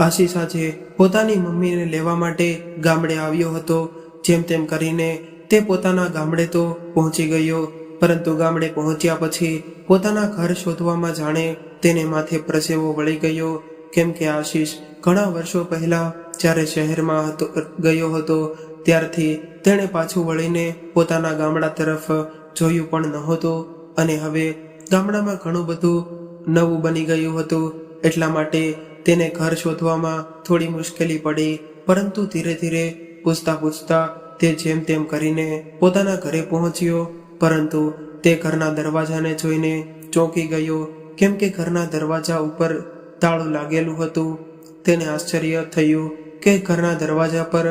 આશીષ આજે પોતાની મમ્મીને લેવા માટે ગામડે આવ્યો હતો, જેમ તેમ કરીને તે પોતાના ગામડે તો પહોંચી ગયો, પરંતુ ગામડે પહોંચ્યા પછી પોતાના ઘર શોધવામાં જાણે તેને માથે પ્રસેવો વળી ગયો. કેમ કે આશીષ ઘણા વર્ષો પહેલા જ્યારે શહેરમાં હતો, ગયો હતો, ત્યારથી તેણે પાછું વળીને પોતાના ગામડા તરફ જોયું પણ નહોતું. અને હવે ગામડામાં ઘણું બધું નવું બની ગયું હતું, એટલા માટે તેને ઘર શોધવામાં થોડી મુશ્કેલી પડી પરંતુ ધીરે ધીરે પૂછતા પૂછતા તે જેમ તેમ કરીને પોતાના ઘરે પહોંચ્યો પરંતુ તે ઘરના દરવાજાને જોઈને ચોંકી ગયો કેમ કે ઘરના દરવાજા ઉપર તાળું લાગેલું હતું. તેને આશ્ચર્ય થયું કે ઘરના દરવાજા પર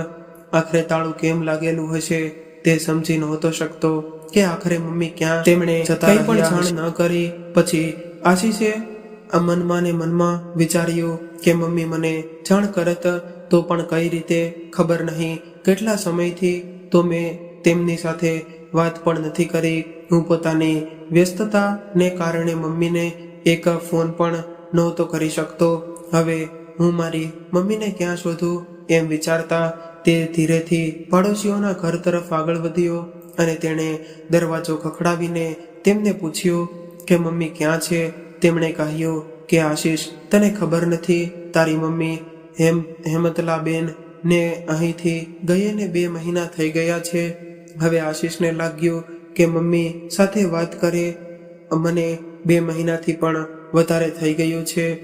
આખરે તાળું કેમ લાગેલું હશે તે સમજી નહોતો શકતો કે આખરે મમ્મી ક્યાં? તેમણે કંઈ પણ જાણ ન કરી પછી આશીષે આ મનમાં ને મનમાં વિચાર્યું કે મમ્મી મને જાણ કરત તો પણ કઈ રીતે ખબર નહીં. કેટલા સમયથી તો મેં તેમની સાથે વાત પણ નથી કરી. હું પોતાની વ્યસ્તતાને કારણે મમ્મીને એક ફોન પણ નહોતો કરી શકતો. હવે હું મારી મમ્મીને ક્યાં શોધું? એમ વિચારતા તે ધીરેથી પાડોશીઓના ઘર તરફ આગળ વધ્યો અને તેણે દરવાજો ખખડાવીને તેમને પૂછ્યું કે મમ્મી ક્યાં છે? તેમણે કહ્યું કે, આશીષ, તને ખબર નથી? તારી મમ્મી હેમ, હેમતલાબેન ને અહીંથી ગયેને બે મહિના થઈ ગયા છે. હવે આશીષને લાગ્યું કે મમ્મી સાથે વાત કરે. મને બે મહિનાથી પણ વધારે થઈ ગયું છે.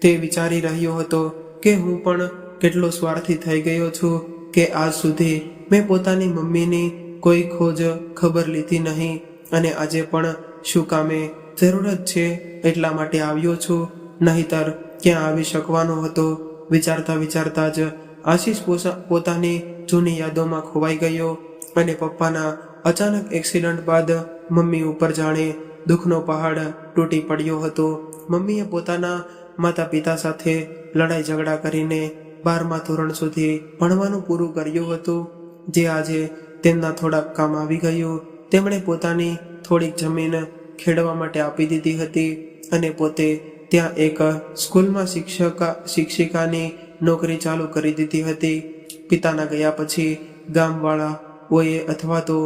તે વિચારી રહ્યો હતો કે, હું પણ કેટલો સ્વાર્થી થઈ ગયો છું કે આજ સુધી મેં પોતાની મમ્મીની કોઈ ખોજ ખબર લીધી નહીં. અને આજે પણ શું કામે જરૂરત છે એટલા માટે આવ્યો છું. નહીતર ક્યાં આવી શકવાનો હતો? વિચારતા વિચારતા જ આશીષ પોતાની જૂની યાદોમાં ખોવાઈ ગયો અને પપ્પાના અચાનક એક્સિડન્ટ બાદ મમ્મી ઉપર જાણે દુઃખનો પહાડ તૂટી પડ્યો હતો. મમ્મીએ પોતાના માતા પિતા સાથે લડાઈ ઝઘડા કરીને બારમા ધોરણ સુધી ભણવાનું પૂરું કર્યું હતું. જે આજે તેમના થોડાક કામ આવી ગયું. તેમણે પોતાની થોડીક જમીન ખેડવા માટે આપી દીધી હતી અને પોતે ત્યાં એક સ્કૂલમાં શિક્ષકા શિક્ષિકાની નોકરી ચાલુ કરી દીધી હતી. પિતાના ગયા પછી ગામવાળાઓએ અથવા તો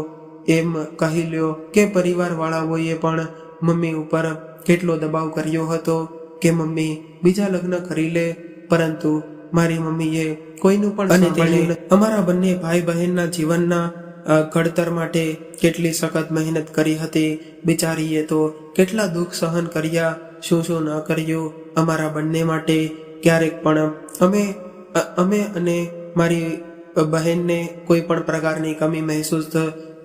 એમ કહી લ્યો કે પરિવારવાળાઓએ પણ મમ્મી ઉપર કેટલો દબાવ કર્યો હતો કે મમ્મી બીજા લગ્ન કરી લે પરંતુ મારી મમ્મીએ કોઈનું પણ અને અમારા બંને ભાઈ બહેનના જીવનના ઘડતર માટે કેટલી સખત મહેનત કરી હતી. બિચારીએ તો કેટલા દુઃખ સહન કર્યા. શું શું ન કર્યું અમારા બંને માટે? ક્યારેક પણ અમે અમે અને મારી બહેનને કોઈ પણ પ્રકારની કમી મહેસૂસ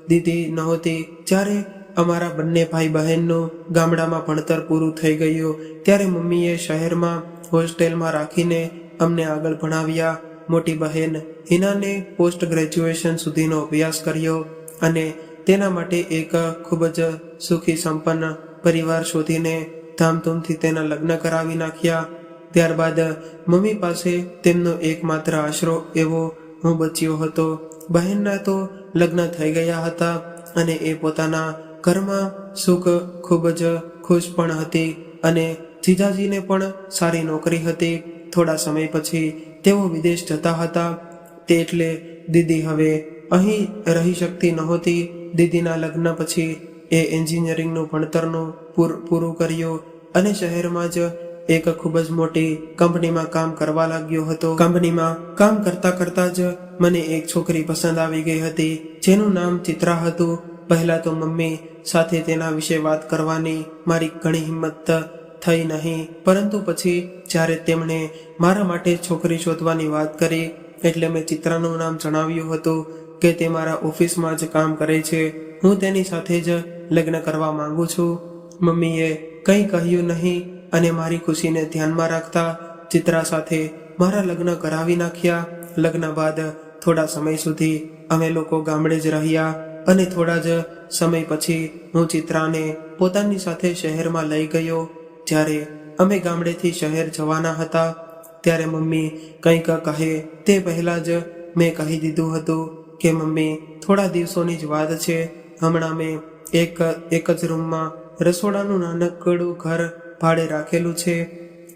દીધી નહોતી. જ્યારે અમારા બંને ભાઈ બહેનનું ગામડામાં ભણતર પૂરું થઈ ગયું, ત્યારે મમ્મીએ શહેરમાં હોસ્ટેલમાં રાખીને અમને આગળ ભણાવ્યા. મોટી બહેન હિનાને પોસ્ટ ગ્રેજ્યુએશન સુધીનો અભ્યાસ કર્યો અને તેના માટે એક ખૂબ જ સુખી સંપન્ન પરિવાર શોધીને ધામધૂમથી તેના લગ્ન કરાવી નાખ્યા. ત્યારબાદ મમ્મી પાસે તેમનો એકમાત્ર આશરો એવો હું બચ્યો હતો. બહેનના તો લગ્ન થઈ ગયા હતા અને એ પોતાના ઘરમાં સુખ ખૂબ જ ખુશ પણ હતી અને જીજાજીને પણ સારી નોકરી હતી. થોડા સમય પછી તેઓ વિદેશ જતા હતા. તે એટલે દીદી હવે અહીં રહી શકતી નહોતી. દીદીના લગ્ન પછી એ એન્જિનિયરિંગનું ભણતરનું પૂર- પૂરું કર્યું અને શહેરમાં જ એક ખૂબ જ મોટી કંપનીમાં કામ કરવા લાગ્યો હતો. કંપનીમાં કામ કરતા કરતા જ મને એક છોકરી પસંદ આવી ગઈ હતી, જેનું નામ ચિત્રા હતું. પહેલા તો મમ્મી સાથે તેના વિશે વાત કરવાની મારી ઘણી હિંમત થઈ નહીં. પરંતુ પછી જ્યારે તેમણે મારા માટે છોકરી શોધવાની વાત કરી, એટલે મેં ચિત્રાનું નામ જણાવ્યું હતું કે તે મારા ઓફિસમાં જ કામ કરે છે. હું તેની સાથે જ લગ્ન કરવા માંગુ છું. મમ્મીએ કંઈ કહ્યું નહીં અને મારી ખુશીને ધ્યાનમાં રાખતા ચિત્રા સાથે મારા લગ્ન કરાવી નાખ્યા. લગ્ન બાદ થોડા સમય સુધી અમે લોકો ગામડે જ રહ્યા અને થોડા જ સમય પછી હું ચિત્રાને પોતાની સાથે શહેરમાં લઈ ગયો. જ્યારે અમે ગામડેથી શહેર જવાના હતા, ત્યારે મમ્મી કંઈક કહે, તે પહેલાં જ મેં કહી દીધું હતું કે, મમ્મી, થોડા દિવસોની જ વાત છે. હમણાં મેં એક એક જ રૂમમાં રસોડાનું નાનકડું ઘર ભાડે રાખેલું છે.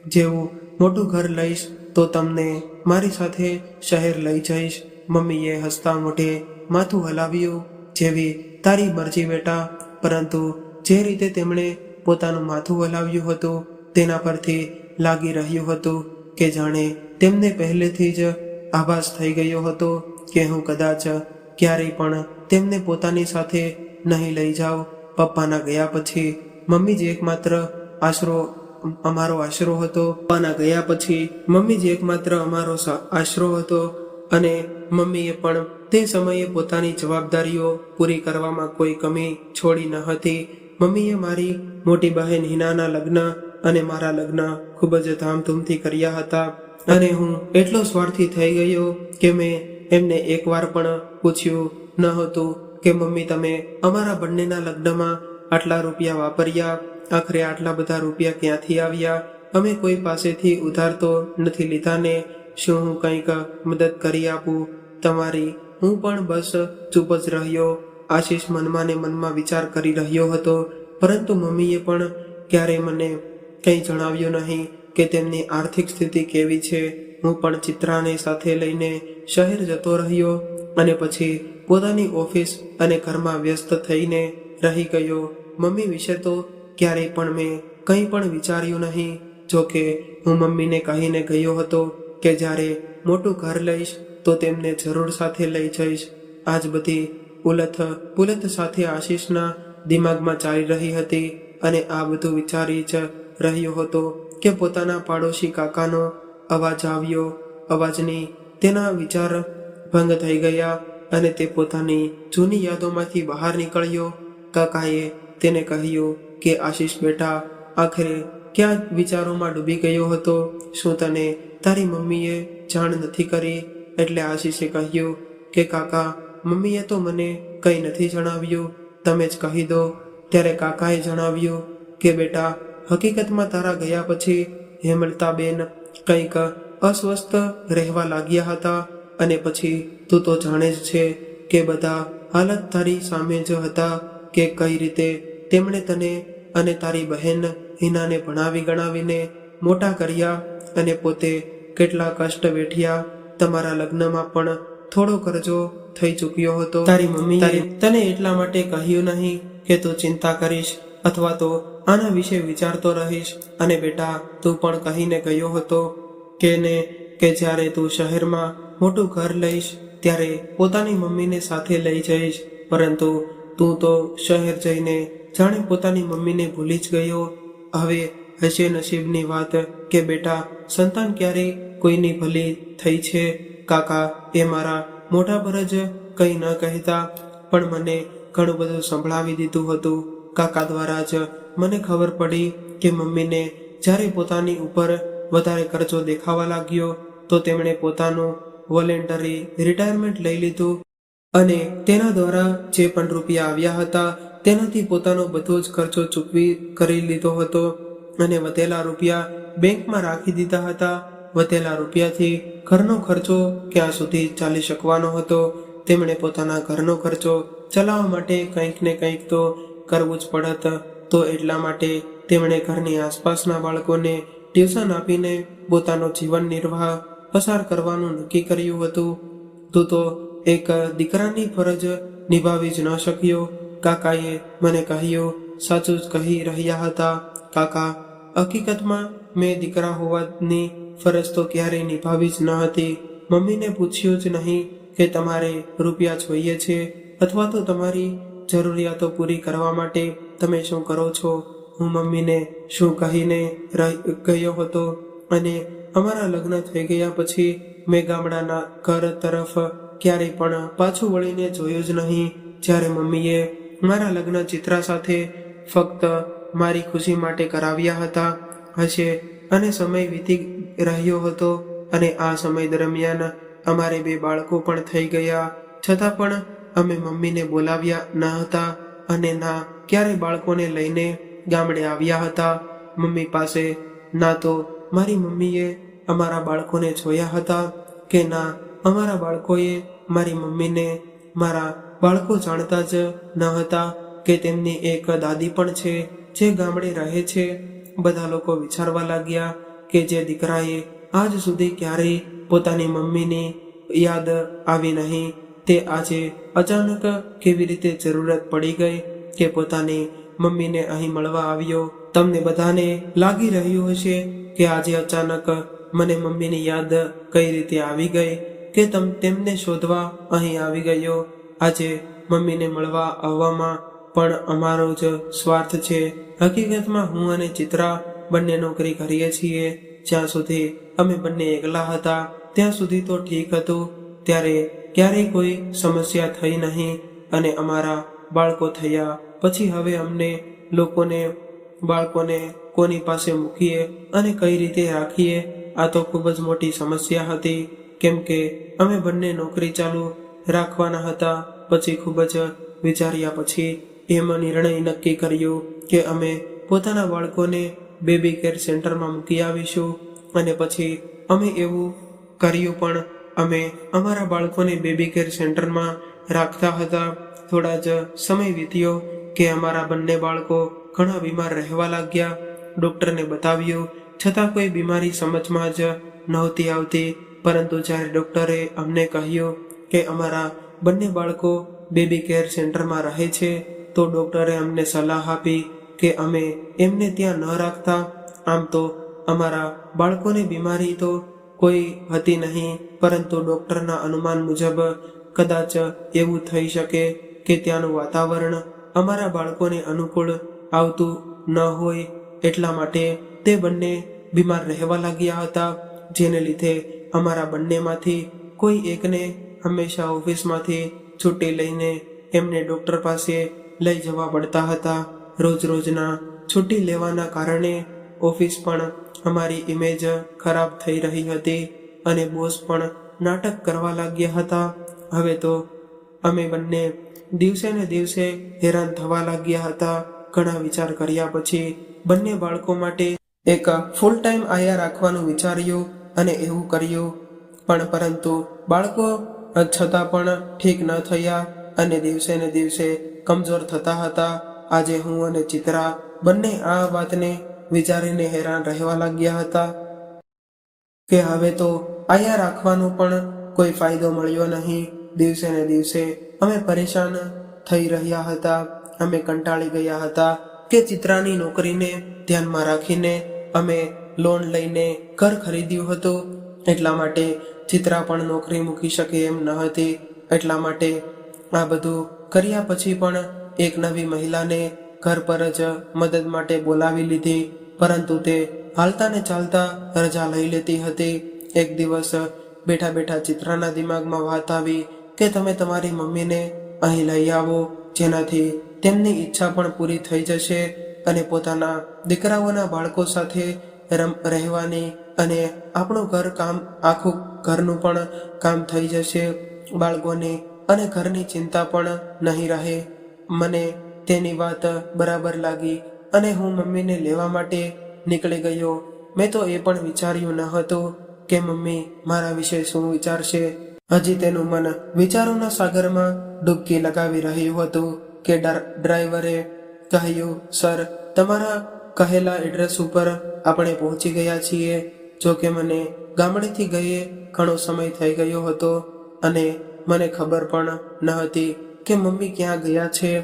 જેવું મોટું ઘર લઈશ, તો તમને મારી સાથે શહેર લઈ જઈશ. મમ્મીએ હસતા મોઢે માથું હલાવ્યું, જેવી તારી મરજી બેટા. પરંતુ જે રીતે તેમણે પોતાનું માથું હલાવ્યું હતું, તેના પરથી લાગી રહ્યું હતું કે જાણે તેમને પહેલેથી જ આભાસ થઈ ગયો હતો કે હું કદાચ ક્યારેય પણ તેમને પોતાની સાથે નહીં લઈ જાઉં. પપ્પાના ગયા પછી મમ્મી જ એકમાત્ર આશરો, અમારો આશરો હતો. પપ્પાના ગયા પછી મમ્મી જ એકમાત્ર અમારો આશરો હતો અને મમ્મીએ પણ તે સમયે પોતાની જવાબદારીઓ પૂરી કરવામાં કોઈ કમી છોડી ન હતી. મમ્મીએ મારી મોટી બહેન હિનાના લગ્ન અને મારા લગ્ન ખૂબ જ ધામધૂમથી કર્યા હતા અને હું એટલો સ્વાર્થી થઈ ગયો કે મેં એમને એકવાર પણ પૂછ્યું ન હતું કે, મમ્મી, તમે અમારા બંનેના લગ્નમાં આટલા રૂપિયા વાપર્યા? આખરે આટલા બધા રૂપિયા ક્યાંથી આવ્યા? અમે કોઈ પાસેથી ઉધાર તો નથી લીધા ને શું હું કંઈક મદદ કરી આપું? તમારી હું પણ બસ ચૂપ જ રહ્યો આશીષ મનમાં ને મનમાં વિચાર કરી રહ્યો હતો. પરંતુ મમ્મીએ પણ ક્યારેય મને કંઈ જણાવ્યું નહીં કે તેમની આર્થિક સ્થિતિ કેવી છે. હું પણ ચિત્રાને સાથે લઈને શહેર જતો રહ્યો અને પછી પોતાની ઓફિસ અને ઘરમાં વ્યસ્ત થઈને રહી ગયો. મમ્મી વિશે તો ક્યારેય પણ મેં કંઈ પણ વિચાર્યું નહીં. જો કે હું મમ્મીને કહીને ગયો હતો કે જ્યારે મોટું ઘર લઈશ તો તેમને જરૂર સાથે લઈ જઈશ. આજ બધી ઉલથ પુલથ સાથે આશીષના દિમાગમાં ચાલી રહી હતી અને આ બધું વિચારી જ રહ્યો હતો કે પોતાના પાડોશી કાકાનો અવાજ આવ્યો. અવાજની તેના વિચાર ભંગ થઈ ગયા અને તે પોતાની જૂની યાદોમાંથી બહાર નીકળ્યો. કાકાએ તેને કહ્યું કે, આશીષ બેટા, આખરે ક્યાં વિચારોમાં ડૂબી ગયો હતો? શું તને તારી મમ્મીએ જાણ નથી કરી? એટલે આશીષે કહ્યું કે, કાકા મમ્મીએ તો મને કંઈ નથી જણાવ્યું. તમે જ કહી દો. ત્યારે કાકાએ જણાવ્યું કે, બેટા, હકીકતમાં તારા ગયા પછી હેમલતાબેન કંઈક અસ્વસ્થ રહેવા લાગ્યા હતા અને પછી તું તો જાણે જ છે કે બધા હાલત તારી સામે જ હતા કે કઈ રીતે તેમણે તને અને તારી બહેન હિનાને ભણાવી ગણાવીને મોટા કર્યા અને પોતે કેટલા કષ્ટ વેઠ્યા. તમારા લગ્નમાં પણ થોડો કરજો થઈ ચૂક્યો હતો. તારી મમ્મી તને એટલા માટે કહ્યું નહીં કે તું ચિંતા કરીશ અથવા તો આના વિશે વિચારતો રહીશ. અને બેટા તું પણ કહીને ગયો હતો કે ને કે જ્યારે તું શહેરમાં મોટું ઘર લઈશ ત્યારે પોતાની મમ્મીને સાથે લઈ જઈશ. પરંતુ તું તો શહેર જઈને જાણે પોતાની મમ્મીને ભૂલી જ ગયો. હવે હશે નસીબની વાત કે બેટા સંતાન ક્યારેય કોઈની ભલી થઈ છે? કાકા એ મારા મોઢા પર જ કંઈ ન કહેતા, પણ મને ઘણું બધું સંભળાવી દીધું હતું. કાકા દ્વારા જ મને ખબર પડી કે મમ્મીને જ્યારે પોતાની ઉપર વધારે ખર્ચો દેખાવા લાગ્યો, તો તેમણે પોતાનું વોલેન્ટરી રિટાયરમેન્ટ લઈ લીધું અને તેના દ્વારા જે પણ રૂપિયા આવ્યા હતા, તેનાથી પોતાનો બધો જ ખર્ચો ચૂકવી કરી લીધો હતો અને વધેલા રૂપિયા બેંકમાં રાખી દીધા હતા. વધેલા રૂપિયાથી ઘરનો ખર્ચો ક્યાં સુધી ચાલી શકવાનો હતો? તેમણે પોતાના ઘરનો ખર્ચો ચલાવવા માટે કંઈક ને કંઈક તો કરવું જ પડત. તો એટલા માટે તેમણે ઘરની આસપાસના બાળકોને ટ્યુશન આપીને પોતાનો જીવન નિર્વાહ પસાર કરવાનું નક્કી કર્યું હતું. તું તો એક દીકરાની ફરજ નિભાવી જ ન શક્યો. કાકાએ મને કહ્યું, સાચું જ કહી રહ્યા હતા. કાકા, હકીકતમાં મેં દીકરા હોવાની ફરજ તો ક્યારેય નિભાવી જ ન હતી. મમ્મીને પૂછ્યું જ નહીં કે તમારે રૂપિયા જોઈએ છે અથવા તો તમારી જરૂરિયાતો પૂરી કરવા માટે તમે શું કરો છો. હું મમ્મીને શું કહીને ગયો હતો અને અમારા લગ્ન થઈ ગયા પછી મેં ગામડાના ઘર તરફ ક્યારેય પણ પાછું વળીને જોયું જ નહીં. જ્યારે મમ્મીએ મારા લગ્ન ચિત્રા સાથે ફક્ત મારી ખુશી માટે કરાવ્યા હતા. હશે અને સમય વીતી રહ્યો હતો અને આ સમય દરમિયાન અમારે બે બાળકો પણ થઈ ગયા. છતાં પણ અમે મમ્મીને બોલાવ્યા ન હતા અને ના ક્યારે બાળકોને લઈને ગામડે આવ્યા હતા. મમ્મી પાસે ના તો મારી મમ્મીએ અમારા બાળકોને જોયા હતા કે ના અમારા બાળકોએ મારી મમ્મીને મારા બાળકો જાણતા જ ન હતા કે તેમની એક દાદી પણ છે જે ગામડે રહે છે. બધા લોકો વિચારવા લાગ્યા કે જે દીકરાએ આજ સુધી ક્યારેય પોતાની મમ્મીની યાદ આવી નહીં. તે આજે અચાનક કેવી રીતે જરૂરત પડી ગઈ કે પોતાની મમ્મીને અહીં મળવા આવ્યો. તમને બધાને લાગી રહ્યું હશે કે આજે અચાનક મને મમ્મીની યાદ કઈ રીતે આવી ગઈ કે તમ, તેમને શોધવા અહીં આવી ગયો. આજે મમ્મીને મળવા આવવામાં પણ અમારો જ સ્વાર્થ છે. હકીકતમાં હું અને ચિત્રા બંને નોકરી કરીએ છીએ. જ્યાં સુધી અમે બંને એકલા હતા, ત્યાં સુધી તો ઠીક હતું. ત્યારે ક્યારેય કોઈ સમસ્યા થઈ નહીં અને અમારા બાળકો થયા. પછી હવે અમને લોકોને, બાળકોને કોની પાસે મૂકીએ અને કઈ રીતે રાખીએ, આ તો ખૂબ જ મોટી સમસ્યા હતી. કેમ કે અમે બંને નોકરી ચાલુ રાખવાના હતા, પછી ખૂબ જ વિચાર્યા પછી એમ નિર્ણય નક્કી કર્યો કે અમે પોતાના બાળકોને બેબી કેર સેન્ટરમાં મૂકી આવીશું અને પછી અમે એવું કર્યું પણ અમે અમારા બાળકોને બેબી કેર સેન્ટરમાં રાખતા હતા. થોડા જ સમય વીત્યો કે અમારા બંને બાળકો ઘણા બીમાર રહેવા લાગ્યા. ડૉક્ટરને બતાવ્યું, છતાં કોઈ બીમારી સમજમાં જ નહોતી આવતી. પરંતુ જ્યારે ડૉક્ટરે અમને કહ્યું કે અમારા બંને બાળકો બેબી કેર સેન્ટરમાં રહે છે તો ડૉક્ટરે અમને સલાહ આપી કે અમે એમને ત્યાં ન રાખતા. આમ તો અમારા બાળકોને બીમારી તો કોઈ હતી નહીં, પરંતુ ડૉક્ટરના અનુમાન મુજબ કદાચ એવું થઈ શકે કે ત્યાંનું વાતાવરણ અમારા બાળકોને અનુકૂળ આવતું ન હોય એટલા માટે તે બંને બીમાર રહેવા લાગ્યા હતા, જેને લીધે અમારા બંનેમાંથી કોઈ એકને હંમેશા ઓફિસમાંથી છૂટી લઈને એમને ડૉક્ટર પાસે લઈ જવા પડતા હતા. રોજ રોજના છૂટી લેવાના કારણે ઓફિસ પણ અમારી ઇમેજ ખરાબ થઈ રહી હતી અને બોસ પણ નાટક કરવા લાગ્યા હતા. હવે તો અમે બંને દિવસે ને દિવસે હેરાન થવા લાગ્યા હતા. ઘણા વિચાર કર્યા પછી બંને બાળકો માટે એક ફૂલ ટાઈમ આયા રાખવાનું વિચાર્યું અને એવું કર્યું. પણ પરંતુ બાળકો છતાં પણ ઠીક ન થયા અને દિવસે ને દિવસે કમજોર થતા હતા. આજે હું અને ચિત્રા બંને આ વાતને વિચારીને હેરાન રહેવા લાગ્યા હતા કે હવે તો આયા રાખવાનો પણ કોઈ ફાયદો મળ્યો નહીં. દિવસે ને દિવસે અમે પરેશાન થઈ રહ્યા હતા. અમે કંટાળી ગયા હતા કે ચિત્રાની નોકરીને ધ્યાનમાં રાખીને અમે લોન લઈને ઘર ખરીદ્યું હતું. એટલા માટે ચિત્રા પણ નોકરી મૂકી શકે એમ ન હતી. એટલા માટે આ બધું કર્યા પછી પણ એક નવી મહિલાને ઘર પર જ મદદ માટે બોલાવી લીધી, પરંતુ તે હાલતા ને ચાલતા રજા લઈ લેતી હતી. એક દિવસ બેઠા બેઠા ચિત્રાના દિમાગમાં વાત આવી કે તમે તમારી મમ્મીને અહીં લઈ આવો, જેનાથી તેમની ઈચ્છા પણ પૂરી થઈ જશે અને પોતાના દીકરાઓના બાળકો સાથે રમ, રહેવાની અને આપણું ઘર કામ, આખું ઘરનું પણ કામ થઈ જશે. બાળકોની અને ઘરની ચિંતા પણ નહીં રહે. મને તેની વાત બરાબર લાગી અને હું મમ્મીને લેવા માટે નીકળી ગયો. મેં તો એ પણ વિચાર્યું ન હતું કે મમ્મી મારા વિશે શું વિચારશે. હજી તેનું મન વિચારોના સાગરમાં ડૂબકી લગાવી રહ્યું હતું કે ડ્રાઈવરે કહ્યું, સર, તમારા કહેલા એડ્રેસ ઉપર આપણે પહોંચી ગયા છીએ. જો કે મને ગામડેથી ગયે ઘણો સમય થઈ ગયો હતો અને મને ખબર પણ ન હતી કે મમ્મી ક્યાં ગયા છે.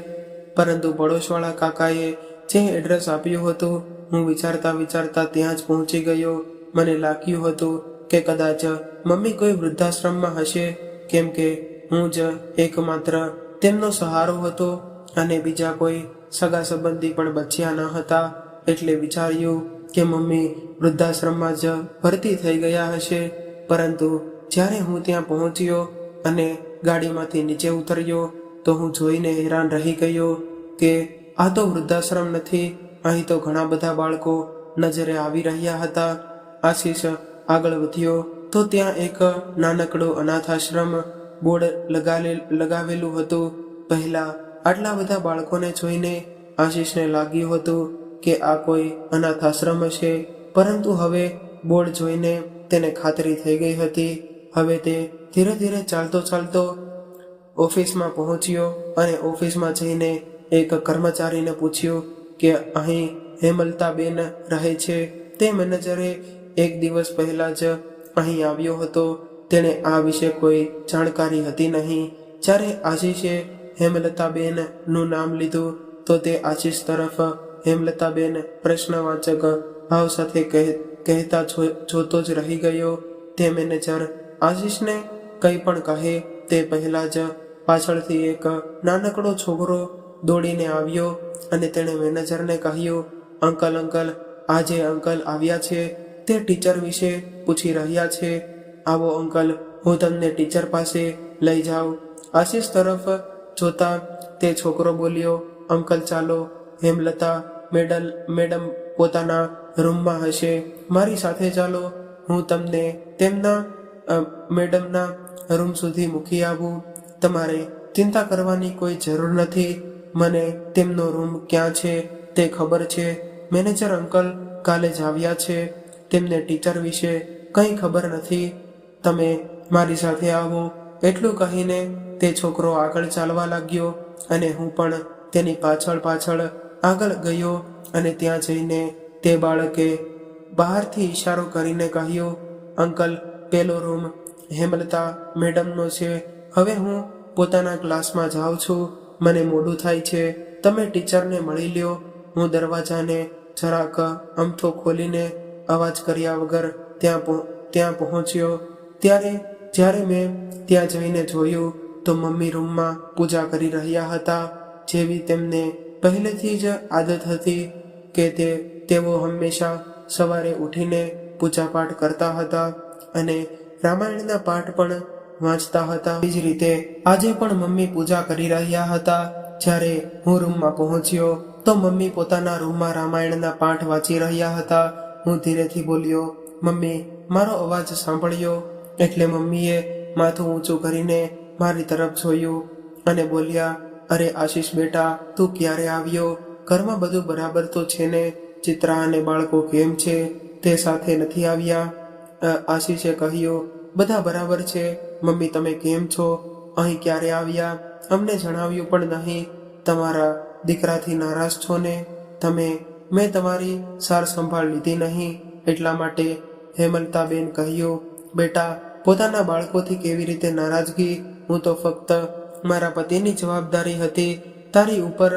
પરંતુ પડોશવાળા કાકાએ જે એડ્રેસ આપ્યું હતું, હું વિચારતા વિચારતા ત્યાં જ પહોંચી ગયો. મને લાગ્યું હતું કે કદાચ મમ્મી કોઈ વૃદ્ધાશ્રમમાં હશે, કેમ કે હું જ એકમાત્ર તેમનો સહારો હતો અને બીજા કોઈ સગા સંબંધી પણ બચ્યા ન હતા. એટલે વિચાર્યું કે મમ્મી વૃદ્ધાશ્રમમાં જ ભરતી થઈ ગયા હશે. પરંતુ જ્યારે હું ત્યાં પહોંચ્યો અને ગાડીમાંથી નીચે ઉતર્યો તો હું જોઈને હેરાન રહી ગયો કે આ તો વૃદ્ધાશ્રમ નથી, અહીં તો ઘણા બધા બાળકો નજરે આવી રહ્યા હતા. આશીષ આગળ વધ્યો તો ત્યાં એક નાનકડો અનાથ આશ્રમ બોર્ડ લગાલે, લગાવેલું હતું. પહેલા આટલા બધા બાળકોને જોઈને આશીષને લાગ્યું હતું કે આ કોઈ અનાથ આશ્રમ હશે પરંતુ હવે બોર્ડ જોઈને તેને ખાતરી થઈ ગઈ હતી. હવે તે ધીરે ધીરે ચાલતો ચાલતો ઓફિસમાં પહોંચ્યો અને ઓફિસમાં જઈને એક કર્મચારીને પૂછ્યું કે અહીં હેમલતાબેન રહે છે? તે મેનેજરે એક દિવસ પહેલા જ અહીં આવ્યો હતો. તેણે આ વિશે કોઈ જાણકારી હતી નહીં. જ્યારે આશીષે હેમલતાબેનનું નામ લીધું, તો તે આશીષ તરફ હેમલતાબેન પ્રશ્નવાચક ભાવ સાથે કહે- કહેતા જોતો જ રહી ગયો. તે મેનેજર આશીષને કંઈ પણ કહે તે પહેલાં જ પાછળથી એક નાનકડો છોકરો દોડીને આવ્યો અને તેણે મેનેજરને કહ્યું, અંકલ અંકલ, આજે અંકલ આવ્યા છે. તે ટીચર વિશે પૂછી રહ્યા છે. આવો અંકલ, હું તમને ટીચર પાસે લઈ જાઉં. આશીષ તરફ જોતા તે છોકરો બોલ્યો, અંકલ, ચાલો. હેમલતા મેડલ, મેડમ પોતાના રૂમમાં હશે. મારી સાથે ચાલો. હું તમને તેમના મેડમના રૂમ સુધી મૂકી આવું. તમારે ચિંતા કરવાની કોઈ જરૂર નથી. મને તેમનો રૂમ ક્યાં છે તે ખબર છે. મેનેજર અંકલ કાલે જ આવ્યા છે. તેમને ટીચર વિશે કંઈ ખબર નથી. તમે મારી સાથે આવો. એટલું કહીને તે છોકરો આગળ ચાલવા લાગ્યો અને હું પણ તેની પાછળ પાછળ આગળ ગયો અને ત્યાં જઈને તે બાળકે બહારથી ઈશારો કરીને કહ્યું, અંકલ પેલો રૂમ હેમલતા મેડમનો છે. હવે હું પોતાના ક્લાસમાં જાઉં છું. મને મોડું થાય છે. તમે ટીચરને મળી લ્યો. હું દરવાજાને જરાક અમથો ખોલીને અવાજ કર્યા વગર ત્યાં ત્યાં પહોંચ્યો. ત્યારે જ્યારે મેં ત્યાં જઈને જોયું તો મમ્મી રૂમમાં પૂજા કરી રહ્યા હતા, જેવી તેમને પહેલેથી જ આદત હતી કે તે, તેઓ હંમેશા સવારે ઉઠીને પૂજાપાઠ કરતા હતા. અને રામાયણના પાઠ પણ વાંચતા હતા. એ જ રીતે આજે પણ મમ્મી પૂજા કરી રહ્યા હતા. જ્યારે હું રૂમમાં પહોંચ્યો, તો મમ્મી પોતાના રૂમમાં રામાયણના પાઠ વાંચી રહ્યા હતા. હું ધીરેથી બોલ્યો, મમ્મી, મારો અવાજ સાંભળ્યો. એટલે મમ્મીએ માથું ઊંચું કરીને મારી તરફ જોયું અને બોલ્યા, અરે આશીષ બેટા, તું ક્યારે આવ્યો? ઘરમાં બધું બરાબર તો છે ને? ચિત્રા અને બાળકો કેમ છે? તે સાથે નથી આવ્યા? આશીષે કહ્યું, બધા બરાબર છે. મમ્મી, તમે કેમ છો? અહીં ક્યારે આવ્યા? અમને જણાવ્યું પણ નહીં. તમારા દીકરાથી નારાજ છો ને? તમે, મેં તમારી સાર સંભાળ લીધી નહીં. એટલા માટે હેમલતાબેન કહ્યું, બેટા, પોતાના બાળકોથી કેવી રીતે નારાજગી? હું તો ફક્ત મારા પતિની જવાબદારી હતી. તારી ઉપર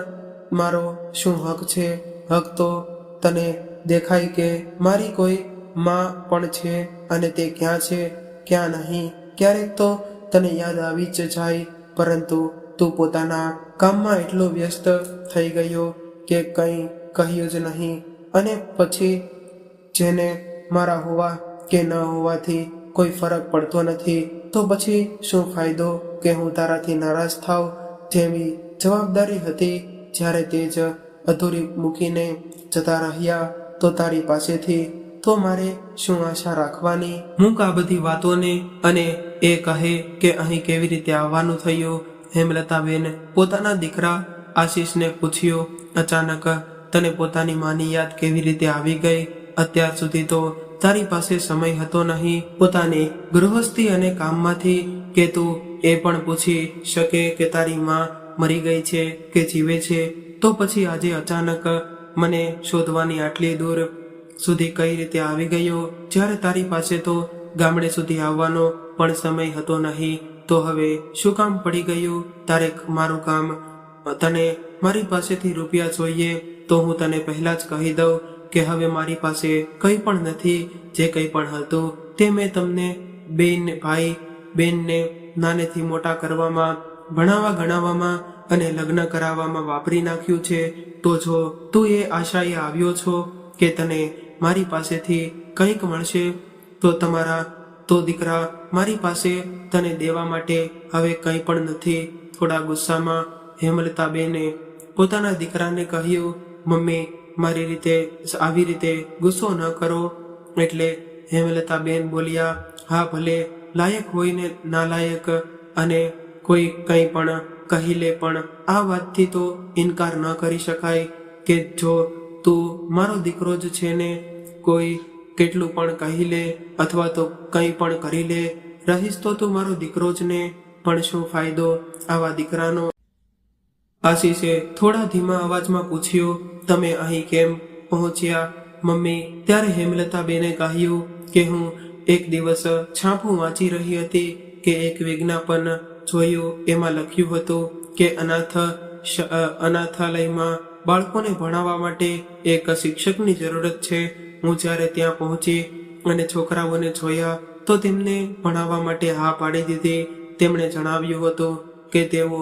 મારો શું હક છે? હક તો તને દેખાય કે મારી કોઈ માં પણ છે. અને તે ક્યાં છે, ક્યાં નહીં, ક્યારેક તો તને યાદ આવી જ જાય, પરંતુ તું પોતાના કામમાં એટલો વ્યસ્ત થઈ ગયો કે કંઈ કહ્યું જ નહીં. અને પછી જેને મારા હોવા કે ન હોવાથી કોઈ ફરક પડતો નથી, તો પછી શું ફાયદો કે હું તારાથી નારાજ થાવ જેવી જવાબદારી હતી જ્યારે તે જ અધૂરી મૂકીને જતા રહ્યા, તો તારી પાસેથી તો મારે શું આશા રાખવાની? મૂક આ બધી વાતોને અને એ કહે કે અહીં કેવી રીતે આવવાનું થયું? હેમલતાબેન પોતાના દીકરા આશીષને પૂછ્યો, અચાનક તને પોતાની માની યાદ કેવી રીતે આવી ગઈ? અત્યાર સુધી તો તારી પાસે સમય હતો નહીં. પોતાની ગૃહસ્થી અને કામમાંથી કે તું એ પણ પૂછી શકે કે તારી માં મરી ગઈ છે કે જીવે છે? તો પછી આજે અચાનક મને શોધવાની આટલી દૂર સુધી કઈ રીતે આવી ગયો? જ્યારે તારી પાસે તો ગામડે સુધી આવવાનો પણ સમય હતો નહીં, તો હવે શું કામ પડી ગયું? તારે મારું કામ. તને મારી પાસેથી રૂપિયા જોઈએ તો હું તને પહેલા જ કહી દઉં કે હવે મારી પાસે કંઈ પણ નથી, જે કંઈ પણ હતું, તે મેં તમને બેન ભાઈ, બેનને નાનેથી મોટા કરવામાં, ભણાવવા ગણાવવામાં અને લગ્ન કરાવવામાં વાપરી નાખ્યું છે. તો જો તું એ આશાએ આવ્યો છો કે તને મારી પાસેથી કંઈક મળશે, તો તમારા, તો દીકરા, મારી પાસે તને દેવા માટે હવે કંઈ પણ નથી. થોડા ગુસ્સામાં હેમલતાબેને પોતાના દીકરાને કહ્યું, મમ્મી, મારી રીતે, આવી રીતે ગુસ્સો ન કરો. એટલે હેમલતાબેન બોલ્યા, હા, ભલે, લાયક હોય ને નાલાયક અને કોઈ કંઈ પણ કહી લે, પણ આ વાતથી તો ઇનકાર ન કરી શકાય કે જો તું મારો દીકરો જ છે ને, કોઈ કેટલું પણ કહી લે અથવા તો કંઈ પણ કરી લે, રહીશ તો તું મારો દીકરો જ ને, પણ શું ફાયદો? આવા દીકરાનો આશીષે થોડા ધીમા અવાજમાં પૂછ્યું, તમે અહીં કેમ પહોંચ્યા? મમ્મી, ત્યારે હેમલતાબેને કહ્યું કે હું એક દિવસ છાપું વાંચી રહી હતી કે એક વિજ્ઞાપન જોયું, એમાં લખ્યું હતું કે અનાથ અનાથાલયમાં બાળકોને ભણાવવા માટે એક શિક્ષકની જરૂરત છે. હું જ્યારે ત્યાં પહોંચી અને છોકરાઓને જોયા તો તેમને ભણાવવા માટે હા પાડી દીધી. તેમણે જણાવ્યું હતું કે તેઓ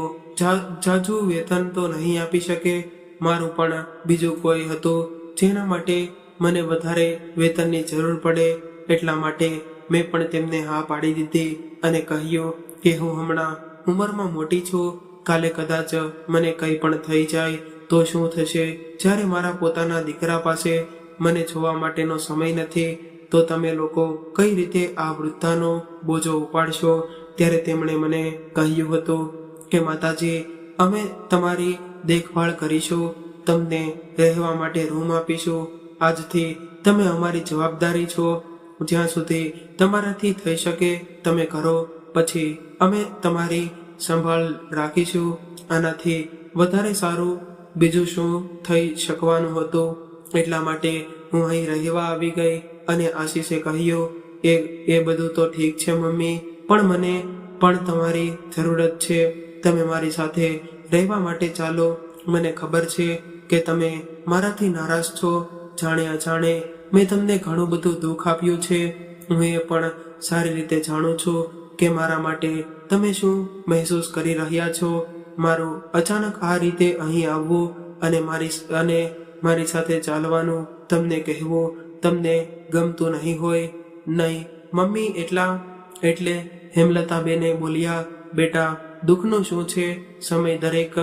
જાજુ વેતન તો નહીં આપી શકે. મારું પણ બીજું કોઈ હતું. જેના માટે મને વધારે વેતનની જરૂર પડે એટલા માટે મેં પણ તેમને હા પાડી દીધી અને કહ્યું કે હું હમણાં ઉંમરમાં મોટી છું. કાલે કદાચ મને કંઈ પણ થઈ જાય તો શું થશે? જ્યારે મારા પોતાના દીકરા પાસે મને જોવા માટેનો સમય નથી, તો તમે લોકો કઈ રીતે આ વૃદ્ધાનો બોજો ઉપાડશો? ત્યારે તેમણે મને કહ્યું હતું કે, માતાજી, અમે તમારી દેખભાળ કરીશું, તમને રહેવા માટે રૂમ આપીશું. આજથી તમે અમારી જવાબદારી છો. જ્યાં સુધી તમારાથી થઈ શકે, તમે કરો. પછી અમે તમારી સંભાળ રાખીશું. આનાથી વધારે સારું બીજું શું થઈ શકવાનું હતું? એટલા માટે હું અહીં રહેવા આવી ગઈ અને આશીષે કહ્યું, એ એ બધું તો ઠીક છે મમ્મી, પણ મને પણ તમારી જરૂરત છે. તમે મારી સાથે રહેવા માટે ચાલો. મને ખબર છે કે તમે મારાથી નારાજ છો. જાણે અજાણે મેં તમને ઘણું બધું દુઃખ આપ્યું છે. હું એ પણ સારી રીતે જાણું છું કે મારા માટે તમે શું મહેસૂસ કરી રહ્યા છો. મારું અચાનક આ રીતે અહીં આવવું અને મારી અને મારી સાથે ચાલવાનું તમને કહેવું તમને ગમતું નહીં હોય, નહીં. મમ્મી એટલા, એટલે હેમલતાબેને બોલ્યા, બેટા, દુઃખનું શું છે? સમય દરેક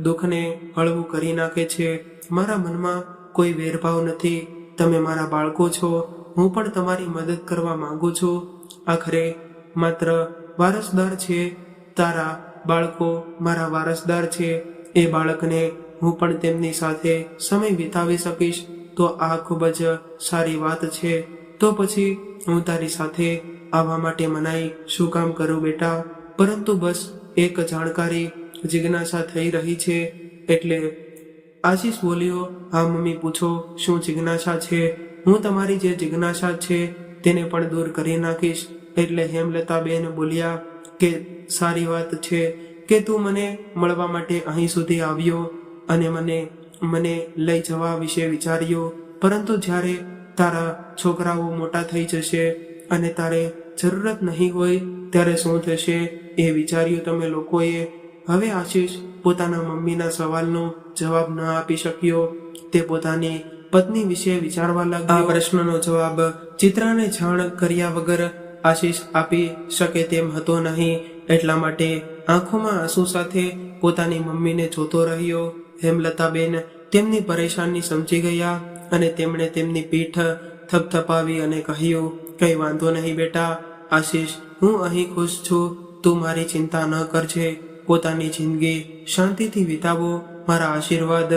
દુઃખને હળવું કરી નાખે છે. મારા મનમાં કોઈ વેરભાવ નથી. તમે મારા બાળકો છો. હું પણ તમારી મદદ કરવા માંગુ છું. આખરે માત્ર વારસદાર છે. તારા બાળકો મારા વારસદાર છે. એ બાળકને હું પણ તેમની સાથે સમય વિતાવી શકીશ. તો આ ખૂબ જ સારી વાત છે. તો પછી હું તારી સાથે આવવા માટે મનાઈ શું કામ કરું બેટા? પરંતુ બસ એક જાણકારી જિજ્ઞાસા થઈ રહી છે. એટલે આશીષ બોલ્યો, હા, મમ્મી, પૂછો, શું જિજ્ઞાસા છે? હું તમારી જે જિજ્ઞાસા છે તેને પણ દૂર કરી નાખીશ. એટલે હેમલતાબેન બોલ્યા કે સારી વાત છે કે તું મને મળવા માટે અહીં સુધી આવ્યો અને મને મને લઈ જવા વિશે વિચાર્યો. પરંતુ જ્યારે તારા છોકરાઓ મોટા થઈ જશે અને તારે જરૂરત નહીં હોય, ત્યારે શું થશે એ વિચાર્યું તમે લોકોએ. હવે આશીષ પોતાના મમ્મીના સવાલનો જવાબ ન આપી શક્યો. તે પોતાની પત્ની વિશે વિચારવા લાગ્યો. આ પ્રશ્નનો જવાબ ચિત્રાને જાણ કર્યા વગર આશીષ આપી શકે તેમ હતો નહીં. એટલા માટે આંખોમાં આંસુ સાથે પોતાની મમ્મીને જોતો રહ્યો. હેમલતાબેન તેમની પરેશાની સમજી ગયા અને તેમણે તેમની પીઠ થપથપાવી અને કહ્યું, કંઈ વાંધો નહીં બેટા, આશીષ, હું અહીં ખુશ છું. તું મારી ચિંતા ન કરજે. પોતાની જિંદગી શાંતિથી વિતાવો. મારા આશીર્વાદ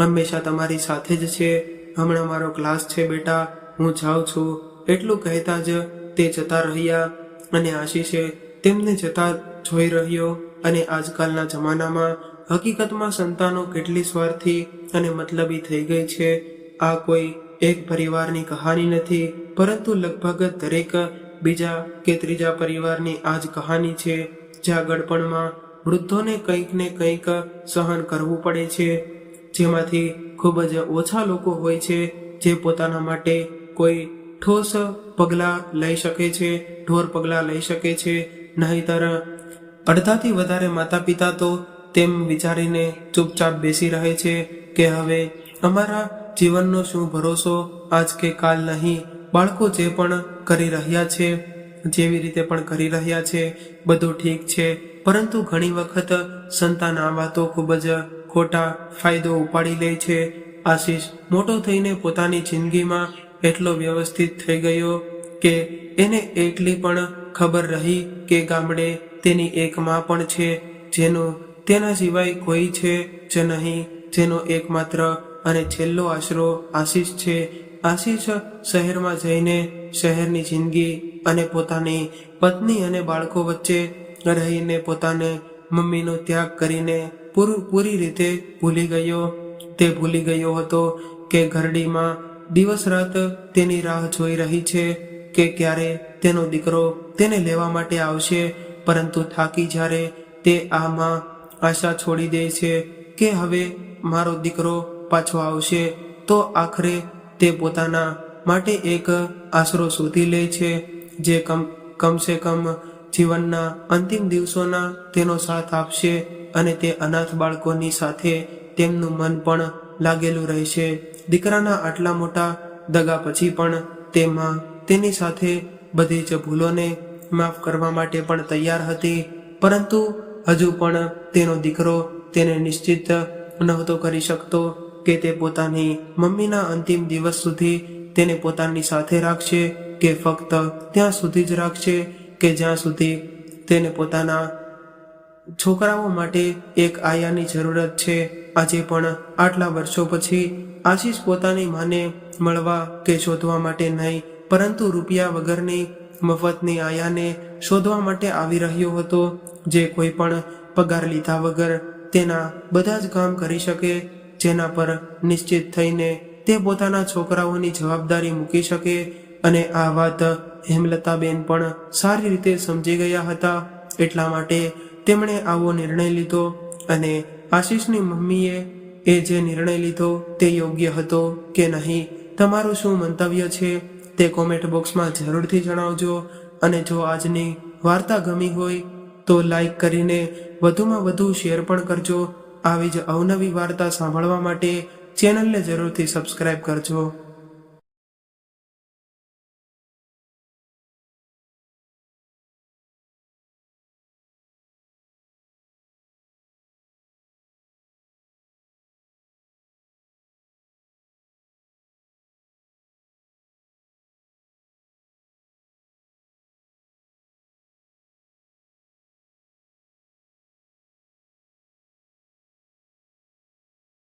હંમેશા તમારી સાથે જ છે. હમણાં મારો ક્લાસ છે બેટા. હું જાઉં છું. એટલું કહેતા જ તે જતા રહ્યા અને આશીષે તેમને જતા જોઈ રહ્યો અને આજકાલના જમાનામાં હકીકતમાં સંતાનો કેટલી સ્વાર્થી અને મતલબી થઈ ગઈ છે. આ કોઈ એક પરિવારની કહાની નથી, પરંતુ લગભગ દરેક બીજા કે ત્રીજા પરિવારની આ જ કહાની છે જ્યાં ગડપણમાં વૃદ્ધોને કંઈક ને કંઈક સહન કરવું પડે છે. જેમાંથી ખૂબ જ ઓછા લોકો હોય છે, જે પોતાના માટે કોઈ ઠોસ પગલાં લઈ શકે છે, ઢોર પગલાં લઈ શકે છે નહીતર અડધાથી વધારે માતા પિતા તો તેમ વિચારીને ચૂપચાપ બેસી રહે છે કે હવે અમારા જીવનનો શું ભરોસો આજ કે કાલ નહીં? બાળકો જે પણ કરી રહ્યા છે, જેવી રીતે પણ કરી રહ્યા છે, બધું ઠીક છે. પરંતુ ઘણી વખત સંતાન આ વાતો ખૂબ જ ખોટા ફાયદો ઉપાડી લે છે. આશીષ મોટો થઈને પોતાની જિંદગીમાં એટલો વ્યવસ્થિત થઈ ગયો કે એને એટલી પણ ખબર રહી કે ગામડે તેની એક માં પણ છે, જેનું તેના સિવાય કોઈ છે જ નહીં, જેનો એકમાત્ર અને છેલ્લો આશરો આશીષ છે. આશીષ શહેરમાં જઈને શહેરની જિંદગી અને પોતાની પત્ની અને બાળકો વચ્ચે રહીને પોતાને મમ્મીનો ત્યાગ કરીને પૂરું, પૂરી રીતે ભૂલી ગયો. તે ભૂલી ગયો હતો કે ઘરડીમાં દિવસ રાત તેની રાહ જોઈ રહી છે. કે ક્યારે તેનો દીકરો તેને લેવા માટે આવશે, પરંતુ થાકી જ્યારે તે આમાં આશા છોડી દે છે કે હવે મારો દીકરો પાછો આવશે, તો આખરે તે પોતાના માટે એક આશરો શોધી લે છે, જે કમ, કમસે કમ જીવનના અંતિમ દિવસોના તેનો સાથ આપશે અને તે અનાથ બાળકોની સાથે તેમનું મન પણ લાગેલું રહેશે. દીકરાના આટલા મોટા દગા પછી પણ તેમાં તેની સાથે બધી જ ભૂલોને માફ કરવા માટે પણ તૈયાર હતી, પરંતુ હજુ પણ તેનો દીકરો તેને નિશ્ચિત નહોતો કરી શકતો કે તે પોતાની મમ્મીના અંતિમ દિવસ સુધી તેને પોતાની સાથે રાખશે કે ફક્ત ત્યાં સુધી જ રાખશે કે જ્યાં સુધી તેને પોતાના છોકરાઓ માટે એક આયાની જરૂરત છે. આજે પણ આટલા વર્ષો પછી આશીષ પોતાની માને મળવા કે શોધવા માટે નહીં પરંતુ રૂપિયા વગરની મફતની આયાને શોધવા માટે આવી રહ્યો હતો. જે કોઈ પણ પગાર લીધા વગર તેના બધા જ કામ કરી શકે, જેના પર નિશ્ચિત થઈને તે પોતાના છોકરાઓની જવાબદારી મૂકી શકે અને આ વાત હેમલતાબેન પણ સારી રીતે સમજી ગયા હતા. એટલા માટે તેમણે આવો નિર્ણય લીધો અને આશીષની મમ્મીએ એ જે નિર્ણય લીધો તે યોગ્ય હતો કે નહીં, તમારું શું મંતવ્ય છે? તે કોમેન્ટ બોક્સમાં જરૂરથી જણાવજો. અને જો આજની વાર્તા ગમી હોય તો લાઈક કરીને વધુમાં વધુ શેર પણ કરજો. આવી જ અવનવી વાર્તા સાંભળવા માટે ચેનલને જરૂરથી સબસ્ક્રાઇબ કરજો.